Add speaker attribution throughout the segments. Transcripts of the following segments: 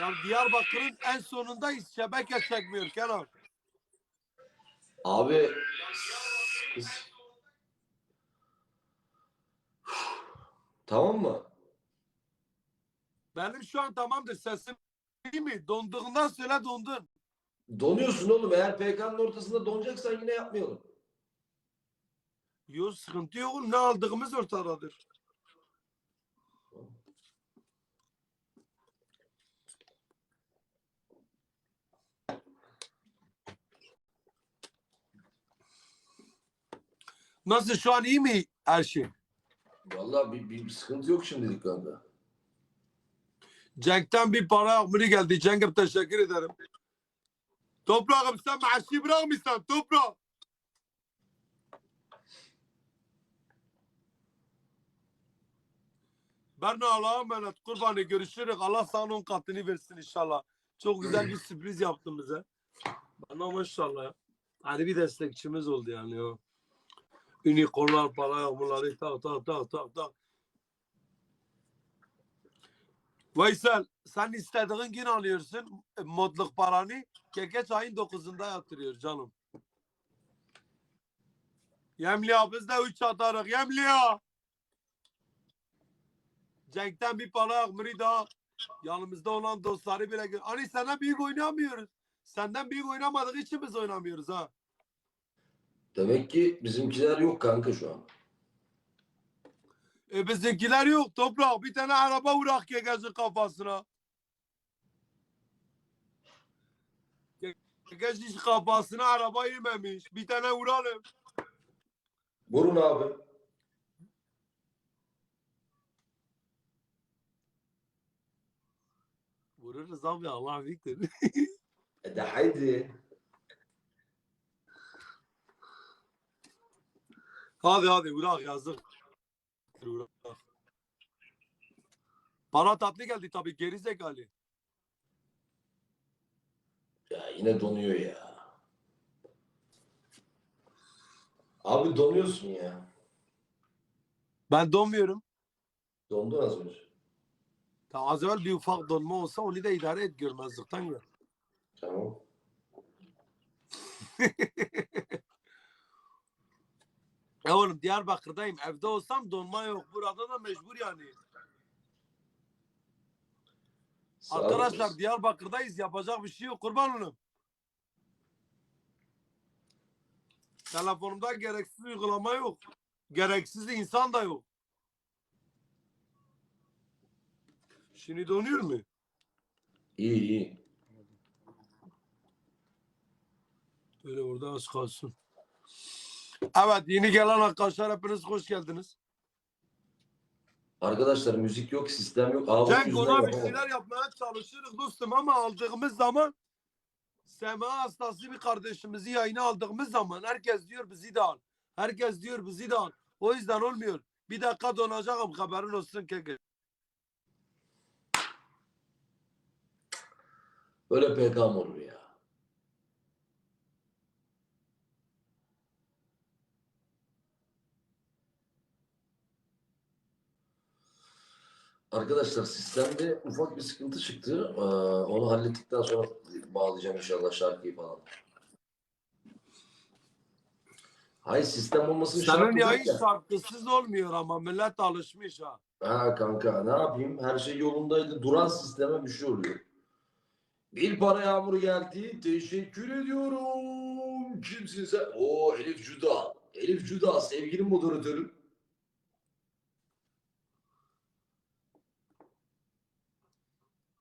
Speaker 1: Ya Diyarbakır'ın en sonundayız. Şebeke çekmiyor Kenan.
Speaker 2: Abi kız. Tamam mı?
Speaker 1: Benim şu an tamamdır sesim iyi mi? Donduğundan söyle dondun.
Speaker 2: Donuyorsun oğlum. Eğer PK'nın ortasında donacaksan yine yapmayalım.
Speaker 1: Yok sıkıntı yok. Ne aldığımız ortadadır. Nasıl şu an iyi mi her şey?
Speaker 2: Vallahi bir, bir, bir sıkıntı yok şimdilik kanka.
Speaker 1: Cenk'ten bir para akmını geldi. Cenk'e teşekkür ederim. Toprağım sen maaşı bırakmışsın toprağım. De Allah'a emanet kurbanı görüşürüz. Allah sana on katını versin inşallah. Çok güzel bir sürpriz yaptın bize. Bana maşallah ya. Hani bir destekçimiz oldu yani ya. Unicornlar, para yağmurları tak tak tak tak tak. Veysel sen istediğin gün alıyorsun e, modluk paranı. Kekeç ayın 9'unda yatırıyor canım. Yemliya biz de 3 atarız. Yemliya. Cenk'ten bir para akmırı daha. Yanımızda olan dostları bile. Hani senden büyük oynamıyoruz. Senden büyük oynamadık için biz oynamıyoruz ha.
Speaker 2: Demek ki bizimkiler yok kanka şu an.
Speaker 1: E bizimkiler yok toprak. Bir tane araba vurak Kekec'in kafasına. Kekec hiç kafasına araba yememiş. Bir tane vuralım.
Speaker 2: Vurun abi.
Speaker 1: Vururuz abi Allah büyüktür.
Speaker 2: E de haydi.
Speaker 1: Hadi hadi vurak yazık. Vurak. Para tatlı geldi tabii geri zekalı.
Speaker 2: Ya yine donuyor ya. Abi donuyorsun ya.
Speaker 1: Ben donmuyorum.
Speaker 2: Dondun az önce.
Speaker 1: Ta az evvel bir ufak donma olsa onu da idare et görmezlikten gör.
Speaker 2: Tamam.
Speaker 1: Ya oğlum Diyarbakır'dayım. Evde olsam donma yok. Burada da mecbur yani.
Speaker 2: Sağ
Speaker 1: Arkadaşlar. Diyarbakır'dayız. Yapacak bir şey yok. Kurban olun. Telefonumda gereksiz uygulama yok. Gereksiz insan da yok. Şimdi donuyor mu?
Speaker 2: İyi iyi.
Speaker 1: Öyle orada az kalsın. Evet yeni gelen arkadaşlar hepiniz hoş geldiniz.
Speaker 2: Arkadaşlar müzik yok, sistem yok. Abi
Speaker 1: Cenk ona bir şeyler yapmaya çalışırız dostum ama aldığımız zaman Sema hastası bir kardeşimizi yayına aldığımız zaman herkes diyor bizi de al. Herkes diyor bizi de al. O yüzden olmuyor. Bir dakika donacağım haberin olsun keke.
Speaker 2: Öyle PK olur ya? Arkadaşlar sistemde ufak bir sıkıntı çıktı. Ee, onu hallettikten sonra bağlayacağım inşallah şarkıyı falan. Hayır sistem olmasın
Speaker 1: Senin
Speaker 2: şarkı
Speaker 1: yayın
Speaker 2: zaten.
Speaker 1: şarkısız olmuyor ama millet alışmış ha.
Speaker 2: Ha kanka ne yapayım? Her şey yolundaydı. Duran sisteme bir şey oluyor. Bir para yağmuru geldi. Teşekkür ediyorum. Kimsin sen? Oo Elif Cuda. Elif Cuda sevgili moderatörüm.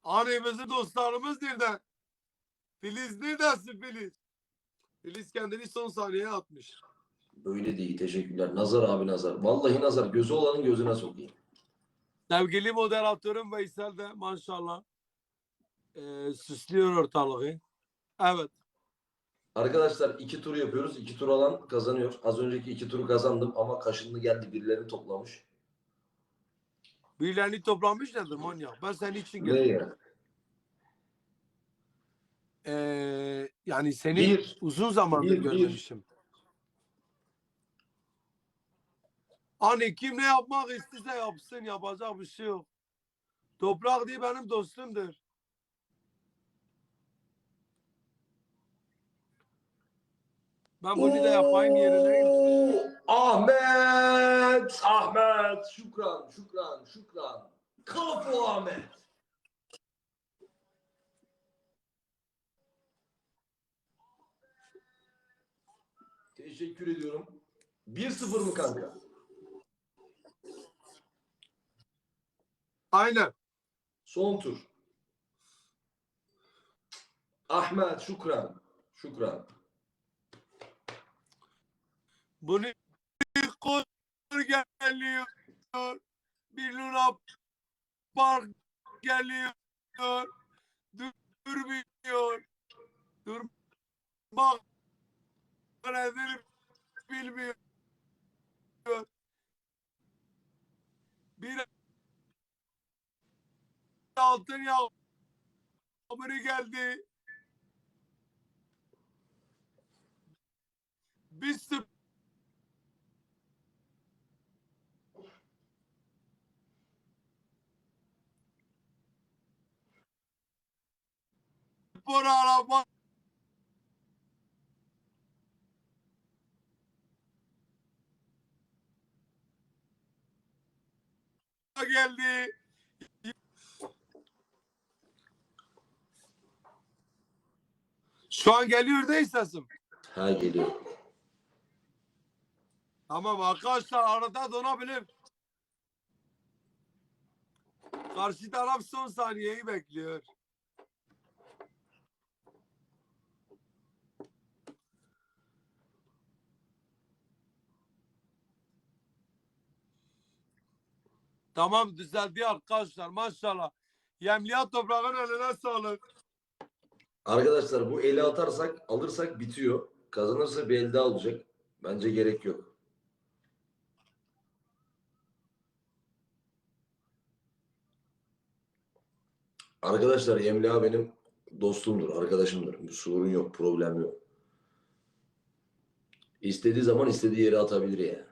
Speaker 1: Annemizi dostlarımız nerede? Filiz neredesin Filiz? Filiz kendini son saniyeye atmış.
Speaker 2: Böyle değil teşekkürler. Nazar abi nazar. Vallahi nazar. Gözü olanın gözüne sokayım.
Speaker 1: Sevgili moderatörüm Veysel de maşallah eee süslüyor ortalığı. Evet.
Speaker 2: Arkadaşlar iki tur yapıyoruz. İki tur alan kazanıyor. Az önceki iki turu kazandım ama kaşınlı geldi birilerini toplamış.
Speaker 1: Birilerini toplamış nedir manyak? Ben senin için
Speaker 2: Ne
Speaker 1: geldim.
Speaker 2: ya?
Speaker 1: Eee yani seni
Speaker 2: Bir.
Speaker 1: uzun zamandır
Speaker 2: Bir, bir.
Speaker 1: görmemişim. Hani kim ne yapmak isterse yapsın yapacak bir şey yok. Toprak diye benim dostumdur. Ben bunu da yapayım yerine.
Speaker 2: Ahmet! Ahmet! Şükran, şükran, şükran. Kafu Ahmet. Teşekkür ediyorum. 1-0 mı kanka?
Speaker 1: Aynen.
Speaker 2: Son tur. Ahmet, şükran. Şükran.
Speaker 1: Bunu kor geliyor. Bir Luna Park geliyor. Dur- Durmuyor. Durmak nedir bilmiyor. Bir altın yağmuru geldi. Bir sıfır spor araba geldi. Şu an geliyor değil sesim.
Speaker 2: Ha geliyor.
Speaker 1: Tamam arkadaşlar arada donabilir. Karşı taraf son saniyeyi bekliyor. Tamam düzeldi arkadaşlar maşallah. Yemliya toprağın eline sağlık.
Speaker 2: Arkadaşlar bu eli atarsak alırsak bitiyor. Kazanırsa bir el daha olacak. Bence gerek yok. Arkadaşlar Emla benim dostumdur, arkadaşımdır. Bir sorun yok, problem yok. İstediği zaman istediği yere atabilir ya.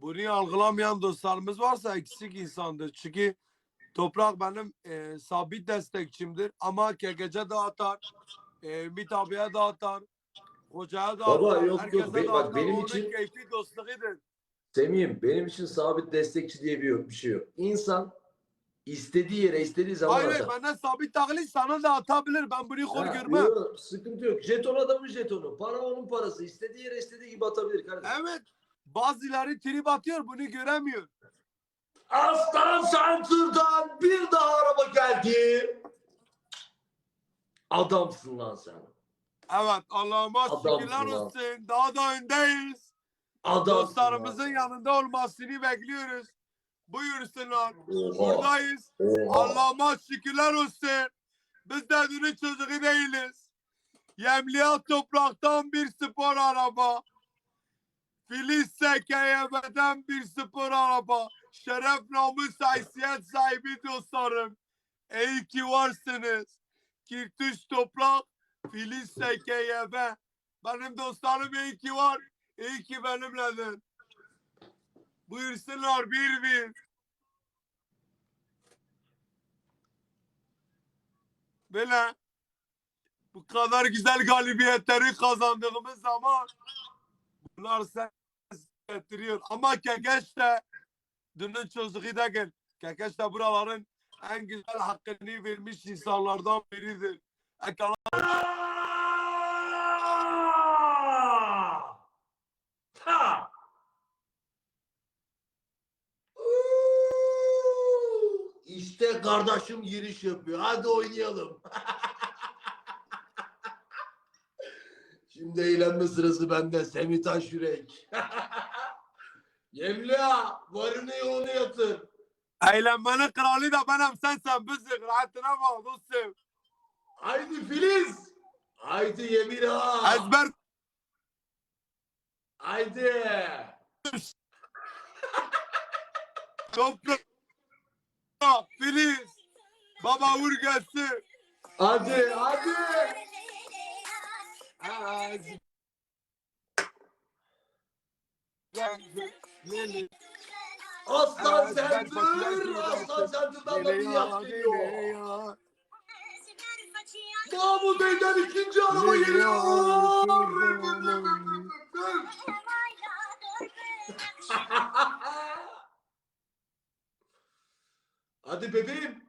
Speaker 1: Bunu algılamayan dostlarımız varsa eksik insandır. Çünkü Toprak benim e, sabit destekçimdir. Ama KGC de atar. E, Ümit abiye de atar. Hocaya da
Speaker 2: Baba,
Speaker 1: atar.
Speaker 2: yok, yok. Be-
Speaker 1: de
Speaker 2: bak,
Speaker 1: atar.
Speaker 2: benim
Speaker 1: Onun
Speaker 2: için-
Speaker 1: keyfi dostluğudur.
Speaker 2: Semih'im benim için sabit destekçi diye bir, yok, bir şey yok. İnsan istediği yere istediği zaman
Speaker 1: Hayır
Speaker 2: atar.
Speaker 1: benden sabit taklit sana da atabilir. Ben bunu
Speaker 2: Ha,
Speaker 1: görmem.
Speaker 2: yok, sıkıntı yok. Jeton adamın jetonu. Para onun parası. İstediği yere istediği gibi atabilir kardeşim.
Speaker 1: Evet. Bazıları trip atıyor bunu göremiyor.
Speaker 2: Aslan Center'dan bir daha araba geldi. Adamsın lan sen.
Speaker 1: Evet Allah'ıma şükürler olsun. Daha da öndeyiz.
Speaker 2: Adamsın
Speaker 1: Dostlarımızın
Speaker 2: lan.
Speaker 1: yanında olmasını bekliyoruz. Buyursunlar.
Speaker 2: Oha.
Speaker 1: Buradayız.
Speaker 2: Oha.
Speaker 1: Allah'ıma şükürler olsun. Biz de dünün çocuğu değiliz. Yemliya topraktan bir spor araba. Filiz SKYB'den bir spor araba. Şeref namus haysiyet sahibi dostlarım. İyi ki varsınız. Kirtuş toprak, Filiz SKYB. Benim dostlarım iyi ki var. İyi ki benimledir. Buyursunlar bir bir. Böyle bu kadar güzel galibiyetleri kazandığımız zaman bunlar ses getiriyor. Ama Kekeş de dünün çocuğu değil. Kekeş de buraların en güzel hakkını vermiş insanlardan biridir. Ekala!
Speaker 2: İşte kardeşim giriş yapıyor. Hadi oynayalım. Şimdi eğlenme sırası bende. Semih Taş Yürek. Yemla varını yoğunu yatır.
Speaker 1: eğlenmenin kralı da benim sensen bizi rahatına bak dostum.
Speaker 2: Haydi Filiz. Haydi Yemin ağa.
Speaker 1: Ezber
Speaker 2: Haydi.
Speaker 1: toprak Filiz Baba vur gelsin.
Speaker 2: Hadi hadi. Aslan
Speaker 1: ben
Speaker 2: Center.
Speaker 1: Fatih'e
Speaker 2: Aslan da bir
Speaker 1: lili
Speaker 2: yaz
Speaker 1: ya,
Speaker 2: geliyor. Mahmut Bey'den ikinci araba geliyor. Hadi bebeğim.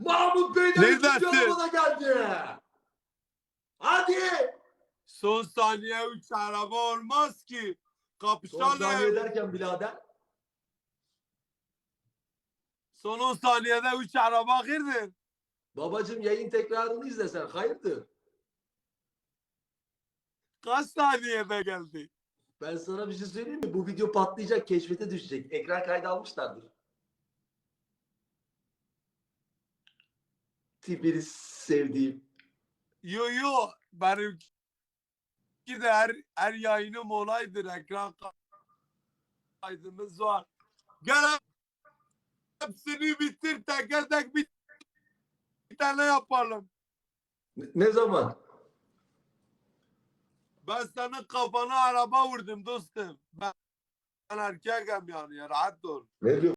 Speaker 2: Mahmut Bey'den araba da geldi. Hadi.
Speaker 1: Son saniye 3 araba olmaz ki.
Speaker 2: Son
Speaker 1: Kapışalım.
Speaker 2: saniye derken birader.
Speaker 1: Son 10 saniyede 3 araba girdin.
Speaker 2: Babacım yayın tekrarını izlesen hayırdır?
Speaker 1: Kaç saniyede geldi?
Speaker 2: Ben sana bir şey söyleyeyim mi? Bu video patlayacak, keşfete düşecek. Ekran kaydı almışlardır. Tipini sevdiğim.
Speaker 1: Yo yo benimki de her, her yayınım olaydır ekran kaydımız var. Gel hepsini bitir teker tek bir, bir tane yapalım.
Speaker 2: Ne, ne zaman?
Speaker 1: Ben senin kafana araba vurdum dostum. Ben, ben erkekim yani rahat ol.
Speaker 2: Ne diyor?